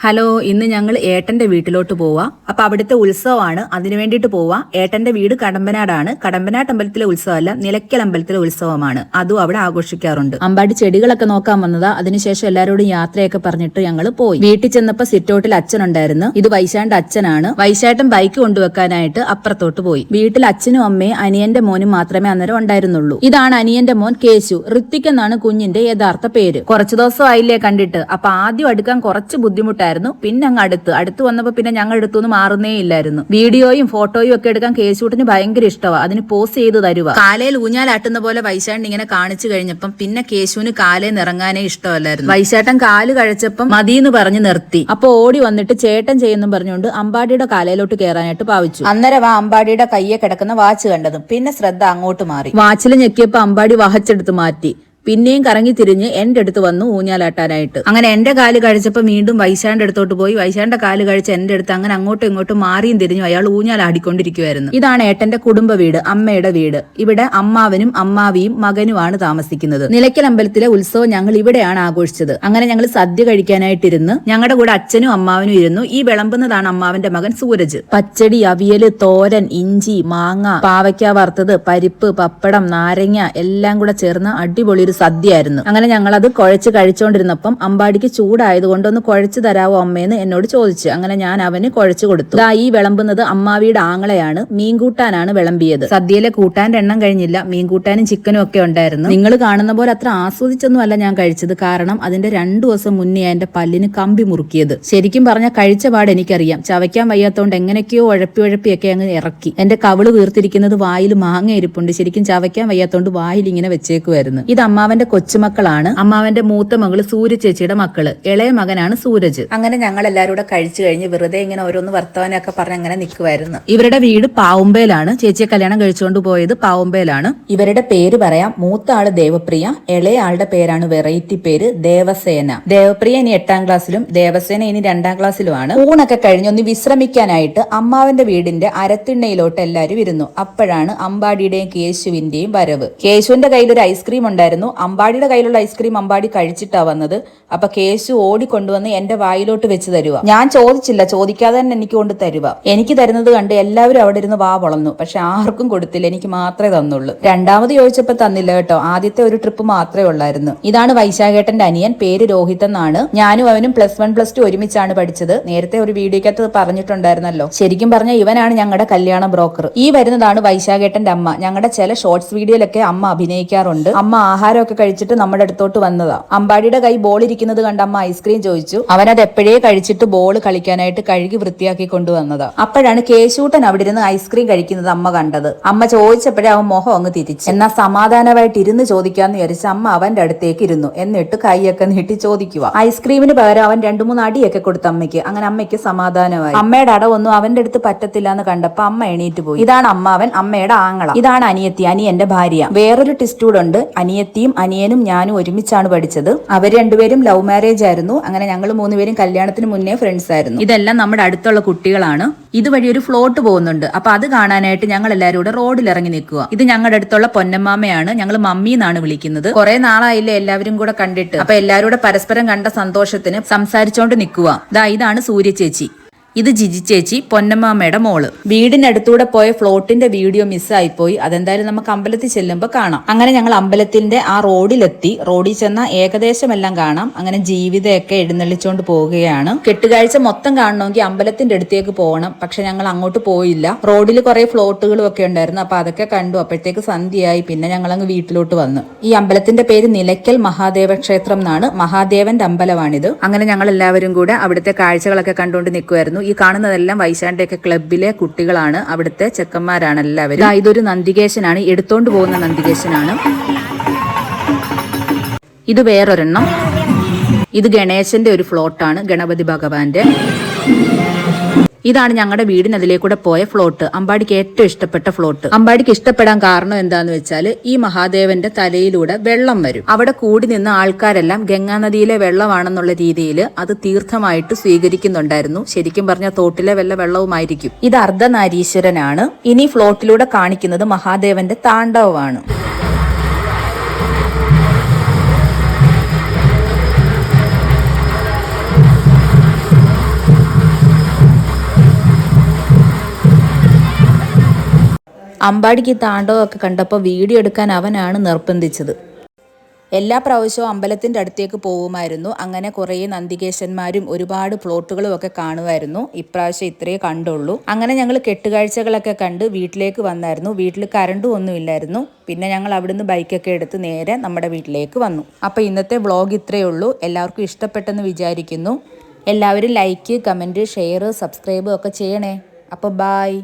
Hello ഇന്ന് ഞങ്ങൾ ഏട്ടന്റെ വീട്ടിലോട്ട് പോവാ. അപ്പൊ അവിടുത്തെ ഉത്സവമാണ്. അതിനു വേണ്ടിയിട്ട് പോവാ. ഏട്ടന്റെ വീട് കടമ്പനാടാണ്. കടമ്പനാട് അമ്പലത്തിലെ ഉത്സവമല്ല നിലയ്ക്കൽ അമ്പലത്തിലെ ഉത്സവമാണ്. അതും അവിടെ ആഘോഷിക്കാറുണ്ട്. അമ്പാടി ചെടികളൊക്കെ നോക്കാൻ വന്നതാ. അതിനുശേഷം എല്ലാവരോടും യാത്രയൊക്കെ പറഞ്ഞിട്ട് ഞങ്ങൾ പോയി. വീട്ടിൽ ചെന്നപ്പോ സിറ്റൗട്ടിൽ അച്ഛനുണ്ടായിരുന്നു ഇത് വൈശാന്റെ അച്ഛനാണ്. വൈശാട്ടൻ ബൈക്ക് കൊണ്ടുവെക്കാനായിട്ട് അപ്പുറത്തോട്ട് പോയി. വീട്ടിൽ അച്ഛനും അമ്മയും അനിയന്റെ മോനും മാത്രമേ അന്നേരം ഉണ്ടായിരുന്നുള്ളൂ. ഇതാണ് അനിയന്റെ മോൻ കേശു. ഋത്തിക് എന്നാണ് കുഞ്ഞിന്റെ യഥാർത്ഥ പേര്. കുറച്ചു ദിവസം ആയില്ലേ കണ്ടിട്ട്. അപ്പൊ ആദ്യം അടുക്കാൻ കുറച്ച് ബുദ്ധിമുട്ടായിരുന്നു പിന്നെ അങ്ങ് അടുത്ത്. അടുത്ത് വന്നപ്പോ പിന്നെ ഞങ്ങൾ എടുത്തുനിന്ന് മാറുന്നേ ഇല്ലായിരുന്നു. വീഡിയോയും ഫോട്ടോയും ഒക്കെ എടുക്കാൻ കേശൂട്ടിന് ഭയങ്കര ഇഷ്ടമാണ് അതിന് പോസ് ചെയ്ത് തരുക കാലയിൽ ഊഞ്ഞാലാട്ടുന്ന പോലെ വൈശാട്ടൻ ഇങ്ങനെ കാണിച്ചു കഴിഞ്ഞപ്പം പിന്നെ കേശുവിന് കാലയിൽ നിറങ്ങാനേ ഇഷ്ടമല്ലായിരുന്നു. വൈശാട്ടൻ കാൽ കഴിച്ചപ്പം മതിയെന്ന് പറഞ്ഞ് നിർത്തി. അപ്പൊ ഓടി വന്നിട്ട് ചേട്ടൻ ചെയ്യുന്നു പറഞ്ഞുകൊണ്ട് അമ്പാടിയുടെ കാലയിലോട്ട് കയറാനായിട്ട് പാവിച്ചു അന്നേരം ആ അമ്പാടിയുടെ കയ്യെ കിടക്കുന്ന വാച്ച് കണ്ടതും. പിന്നെ ശ്രദ്ധ അങ്ങോട്ട് മാറി. വാച്ചിൽ ഞെക്കിയപ്പോ അമ്പാടി വഹച്ചെടുത്ത് മാറ്റി. പിന്നെയും കറങ്ങി തിരിഞ്ഞ് എന്റെ അടുത്ത് വന്നു ഊഞ്ഞാലാട്ടാനായിട്ട്. അങ്ങനെ എന്റെ കാൽ കഴിച്ചപ്പോൾ വീണ്ടും വൈശാന്റെ അടുത്തോട്ട് പോയി. വൈശാന്റെ കാൽ കഴിച്ച് എന്റെ അടുത്ത് അങ്ങനെ അങ്ങോട്ടും ഇങ്ങോട്ടും മാറിയും തിരിഞ്ഞു അയാൾ ഊഞ്ഞാലാടിക്കൊണ്ടിരിക്കുവായിരുന്നു. ഇതാണ് ഏട്ടന്റെ കുടുംബ വീട് അമ്മയുടെ വീട്. ഇവിടെ അമ്മാവനും അമ്മാവിയും മകനുമാണ് താമസിക്കുന്നത്. നിലയ്ക്കൽ അമ്പലത്തിലെ ഉത്സവം ഞങ്ങൾ ഇവിടെയാണ് ആഘോഷിച്ചത്. അങ്ങനെ ഞങ്ങൾ സദ്യ കഴിക്കാനായിട്ടിരുന്ന് ഞങ്ങളുടെ കൂടെ അച്ഛനും അമ്മാവനും ഇരുന്നു. ഈ വിളമ്പുന്നതാണ് അമ്മാവന്റെ മകൻ സൂരജ്. പച്ചടി അവിയൽ തോരൻ ഇഞ്ചി മാങ്ങ പാവയ്ക്ക വറുത്തത് പരിപ്പ് പപ്പടം നാരങ്ങ എല്ലാം കൂടെ ചേർന്ന് അടിപൊളി ഒരു സദ്യയായിരുന്നു. അങ്ങനെ ഞങ്ങൾ അത് കുഴച്ച് കഴിച്ചുകൊണ്ടിരുന്നപ്പം അമ്പാടിക്ക് ചൂടായതുകൊണ്ട് ഒന്ന് കുഴച്ച് തരാവോ അമ്മയെന്ന് എന്നോട് ചോദിച്ചു. അങ്ങനെ ഞാൻ അവന് കുഴച്ചു കൊടുത്തു. ദാ ഈ വിളമ്പുന്നത് അമ്മാവിയുടെ ആങ്ങളെയാണ്. മീൻ കൂട്ടാനാണ് വിളമ്പിയത്. സദ്യയിലെ കൂട്ടാന്റെ എണ്ണം കഴിഞ്ഞില്ല. മീൻ കൂട്ടാനും ചിക്കനും ഒക്കെ ഉണ്ടായിരുന്നു. നിങ്ങൾ കാണുന്ന പോലെ അത്ര ആസ്വദിച്ചൊന്നും അല്ല ഞാൻ കഴിച്ചത്. കാരണം അതിന്റെ രണ്ടു ദിവസം മുന്നേ എന്റെ പല്ലിന് കമ്പി മുറുക്കിയത്. ശരിക്കും പറഞ്ഞ കഴിച്ച പാട് എനിക്കറിയാം. ചവയ്ക്കാൻ വയ്യാത്തതുകൊണ്ട് എങ്ങനെയൊക്കെയോ ഉഴപ്പി ഉഴപ്പിയൊക്കെ അങ്ങ് ഇറക്കി. എന്റെ കവിൾ വീർത്തിരിക്കുന്നത് വായിൽ മാങ്ങ ഇരിപ്പുണ്ട്. ശരിക്കും ചവയ്ക്കാൻ വയ്യാത്തതുകൊണ്ട് വായിൽ ഇങ്ങനെ വെച്ചേക്കുമായിരുന്നു ഇത് അമ്മാവന്റെ കൊച്ചുമക്കളാണ്. അമ്മാവന്റെ മൂത്ത മകൾ സൂര്യ ചേച്ചിയുടെ മക്കൾ. ഇളയ മകനാണ് സൂരജ്. അങ്ങനെ ഞങ്ങൾ എല്ലാവരും കൂടെ കഴിച്ചു കഴിഞ്ഞ് വെറുതെ ഇങ്ങനെ ഓരോന്ന് വർത്തമാനൊക്കെ പറഞ്ഞ് അങ്ങനെ നിൽക്കുമായിരുന്നു ഇവരുടെ വീട് പാവുമ്പയിലാണ് ചേച്ചിയെ കല്യാണം കഴിച്ചുകൊണ്ട് പോയത് പാവുമ്പയിലാണ് ഇവരുടെ പേര് പറയാം മൂത്ത ആൾ ദേവപ്രിയ ഇളയ ആളുടെ പേരാണ് വെറൈറ്റി പേര് ദേവസേന. ദേവപ്രിയ ഇനി എട്ടാം ക്ലാസ്സിലും ദേവസേന ഇനി രണ്ടാം ക്ലാസ്സിലുമാണ്. ഊണൊക്കെ കഴിഞ്ഞ് ഒന്ന് വിശ്രമിക്കാനായിട്ട് അമ്മാവന്റെ വീടിന്റെ അരത്തിണ്ണയിലോട്ട് എല്ലാവരും ഇരുന്നു. അപ്പോഴാണ് അമ്പാടിയുടെയും കേശുവിന്റെയും വരവ്. കേശുവിന്റെ കയ്യിൽ ഒരു ഐസ്ക്രീം ഉണ്ടായിരുന്നു. അമ്പാടിയുടെ കയ്യിലുള്ള ഐസ്ക്രീം അമ്പാടി കഴിച്ചിട്ടാ വന്നത്. അപ്പൊ കേശു ഓടിക്കൊണ്ടുവന്ന് എന്റെ വായിലോട്ട് വെച്ച് തരുക ഞാൻ ചോദിച്ചില്ല ചോദിക്കാതെ തന്നെ എനിക്ക് കൊണ്ട് തരുക എനിക്ക് തരുന്നത് കണ്ട് എല്ലാവരും അവിടെ ഇരുന്ന് വാ പൊളന്നു പക്ഷെ ആർക്കും കൊടുത്തില്ല എനിക്ക് മാത്രമേ തന്നുള്ളൂ. രണ്ടാമത് ചോദിച്ചപ്പോ തന്നില്ല കേട്ടോ. ആദ്യത്തെ ഒരു ട്രിപ്പ് മാത്രമേ ഉള്ളായിരുന്നു. ഇതാണ് വൈശാഖേട്ടന്റെ അനിയൻ പേര് രോഹിത് എന്നാണ്. ഞാനും അവനും പ്ലസ് വൺ പ്ലസ് ടു ഒരുമിച്ചാണ് പഠിച്ചത്. നേരത്തെ ഒരു വീഡിയോക്കകത്ത് പറഞ്ഞിട്ടുണ്ടായിരുന്നല്ലോ. ശരിക്കും പറഞ്ഞ ഇവനാണ് ഞങ്ങളുടെ കല്യാണ ബ്രോക്കർ ഈ വരുന്നതാണ് വൈശാഖേട്ടന്റെ അമ്മ. ഞങ്ങളുടെ ചില ഷോർട്സ് വീഡിയോയിലൊക്കെ അമ്മ അഭിനയിക്കാറുണ്ട്. അമ്മ ആഹാരമൊക്കെ കഴിച്ചിട്ട് നമ്മുടെ അടുത്തോട്ട് വന്നതാ. അമ്പാടിയുടെ കൈ ബോൾ ഇരിക്കുന്നത് കണ്ട അമ്മ ഐസ്ക്രീം ചോദിച്ചു. അവനത് എപ്പോഴേ കഴിച്ചിട്ട് ബോൾ കളിക്കാനായിട്ട് കഴുകി വൃത്തിയാക്കി കൊണ്ടുവന്നതാ. അപ്പോഴാണ് കേശൂട്ടൻ അവിടെ ഇരുന്ന് ഐസ്ക്രീം കഴിക്കുന്നത് അമ്മ കണ്ടത്. അമ്മ ചോദിച്ചപ്പോഴേ അവൻ മുഖം അങ്ങ് തിരിച്ചു. എന്നാ സമാധാനമായിട്ട് ഇരുന്ന് ചോദിക്കാന്ന് വിചാരിച്ച അമ്മ അവന്റെ അടുത്തേക്ക് ഇരുന്നു. എന്നിട്ട് കൈയൊക്കെ നീട്ടി ചോദിക്കുക ഐസ്ക്രീമിന് പകരം അവൻ രണ്ടു മൂന്ന് അടിയൊക്കെ കൊടുത്തു അമ്മയ്ക്ക്. അങ്ങനെ അമ്മയ്ക്ക് സമാധാനമായി. അമ്മയുടെ അടവൊന്നും അവന്റെ അടുത്ത് പറ്റത്തില്ല എന്ന് കണ്ടപ്പോ അമ്മ എണീറ്റ് പോയി. ഇതാണ് അമ്മാവൻ അമ്മയുടെ ആങ്ങള. ഇതാണ് അനിയത്തി അനിയന്റെ ഭാര്യ. വേറൊരു ടിസ്റ്റൂഡ് ഉണ്ട്. അനിയത്തിയും അനിയനും ഞാനും ഒരുമിച്ചാണ് പഠിച്ചത്. അവർ രണ്ടുപേരും ലവ് മാരേജ് ആയിരുന്നു. അങ്ങനെ ഞങ്ങൾ മൂന്നുപേരും കല്യാണത്തിന് മുന്നേ ഫ്രണ്ട്സ് ആയിരുന്നു. ഇതെല്ലാം നമ്മുടെ അടുത്തുള്ള കുട്ടികളാണ്. ഇതുവഴി ഒരു ഫ്ലോട്ട് പോകുന്നുണ്ട്. അപ്പൊ അത് കാണാനായിട്ട് ഞങ്ങൾ എല്ലാവരും കൂടെ റോഡിൽ ഇറങ്ങി നിൽക്കുക. ഇത് ഞങ്ങളുടെ അടുത്തുള്ള പൊന്നമ്മാമയാണ് ഞങ്ങൾ മമ്മി എന്നാണ് വിളിക്കുന്നത്. കുറെ നാളായില്ലേ എല്ലാവരും കൂടെ കണ്ടിട്ട്. അപ്പൊ എല്ലാവരും കൂടെ പരസ്പരം കണ്ട സന്തോഷത്തിന് സംസാരിച്ചോണ്ട് നിൽക്കുക. ഇതാണ് സൂര്യ ചേച്ചി. ഇത് ജിജി ചേച്ചി പൊന്നമ്മാമ്മയുടെ മോൾ. വീടിനടുത്തൂടെ പോയ ഫ്ലോട്ടിന്റെ വീഡിയോ മിസ്സായിപ്പോയി. അതെന്തായാലും നമുക്ക് അമ്പലത്തിൽ ചെല്ലുമ്പോൾ കാണാം. അങ്ങനെ ഞങ്ങൾ അമ്പലത്തിന്റെ ആ റോഡിലെത്തി. റോഡിൽ ചെന്ന ഏകദേശം എല്ലാം കാണാം. അങ്ങനെ ജീവിതമൊക്കെ എഴുന്നള്ളിച്ചോണ്ട് പോവുകയാണ്. കെട്ടുകാഴ്ച മൊത്തം കാണണമെങ്കിൽ അമ്പലത്തിന്റെ അടുത്തേക്ക് പോകണം. പക്ഷെ ഞങ്ങൾ അങ്ങോട്ട് പോയില്ല. റോഡിൽ കുറെ ഫ്ലോട്ടുകളും ഒക്കെ ഉണ്ടായിരുന്നു. അപ്പൊ അതൊക്കെ കണ്ടു. അപ്പോഴത്തേക്ക് സന്ധ്യയായി. പിന്നെ ഞങ്ങൾ അങ്ങ് വീട്ടിലോട്ട് വന്നു. ഈ അമ്പലത്തിന്റെ പേര് നിലയ്ക്കൽ മഹാദേവ ക്ഷേത്രം എന്നാണ്. മഹാദേവന്റെ അമ്പലമാണിത്. അങ്ങനെ ഞങ്ങൾ എല്ലാവരും കൂടെ അവിടുത്തെ കാഴ്ചകളൊക്കെ കണ്ടുകൊണ്ട് നിൽക്കുമായിരുന്നു ഈ കാണുന്നതെല്ലാം വൈശാണ്ടിയൊക്കെ ക്ലബിലെ കുട്ടികളാണ്. അവിടുത്തെ ചെക്കന്മാരാണ് എല്ലാവരും. ഇതൊരു നന്ദികേശനാണ്. എടുത്തോണ്ട് പോകുന്ന നന്ദികേശനാണ്. ഇത് വേറൊരെണ്ണം. ഇത് ഗണേശന്റെ ഒരു ഫ്ലോട്ടാണ് ഗണപതി ഭഗവാന്റെ. ഇതാണ് ഞങ്ങളുടെ വീടിനതിലേക്കൂടെ പോയ ഫ്ലോട്ട് അമ്പാടിക്ക് ഏറ്റവും ഇഷ്ടപ്പെട്ട ഫ്ലോട്ട് അമ്പാടിക്ക് ഇഷ്ടപ്പെടാൻ കാരണം എന്താന്ന് വെച്ചാൽ ഈ മഹാദേവന്റെ തലയിലൂടെ വെള്ളം വരും. അവിടെ കൂടി നിന്ന ആൾക്കാരെല്ലാം ഗംഗാനദിയിലെ വെള്ളമാണെന്നുള്ള രീതിയിൽ അത് തീർത്ഥമായിട്ട് സ്വീകരിക്കുന്നുണ്ടായിരുന്നു. ശരിക്കും പറഞ്ഞ തോട്ടിലെ വല്ല വെള്ളവുമായിരിക്കും. ഇത് അർദ്ധനാരീശ്വരനാണ്. ഇനി ഫ്ലോട്ടിലൂടെ കാണിക്കുന്നത് മഹാദേവന്റെ താണ്ഡവമാണ്. അമ്പാടിക്ക് ഈ താണ്ഡവമൊക്കെ കണ്ടപ്പോൾ വീഡിയോ എടുക്കാൻ അവനാണ് നിർബന്ധിച്ചത്. എല്ലാ പ്രാവശ്യവും അമ്പലത്തിന്റെ അടുത്തേക്ക് പോകുമായിരുന്നു. അങ്ങനെ കുറേ നന്ദികേശന്മാരും ഒരുപാട് പ്ലോട്ടുകളും ഒക്കെ കാണുമായിരുന്നു. ഇപ്രാവശ്യം ഇത്രയേ കണ്ടുള്ളൂ. അങ്ങനെ ഞങ്ങൾ കെട്ടുകാഴ്ചകളൊക്കെ കണ്ട് വീട്ടിലേക്ക് വന്നായിരുന്നു. വീട്ടിൽ കരണ്ടും ഒന്നും ഇല്ലായിരുന്നു. പിന്നെ ഞങ്ങൾ അവിടുന്ന് ബൈക്കൊക്കെ എടുത്ത് നേരെ നമ്മുടെ വീട്ടിലേക്ക് വന്നു. അപ്പോൾ ഇന്നത്തെ വ്ളോഗ് ഇത്രയേ ഉള്ളൂ. എല്ലാവർക്കും ഇഷ്ടപ്പെട്ടെന്ന് വിചാരിക്കുന്നു. എല്ലാവരും ലൈക്ക് കമന്റ് ഷെയർ സബ്സ്ക്രൈബ് ഒക്കെ ചെയ്യണേ. അപ്പോൾ ബായ്.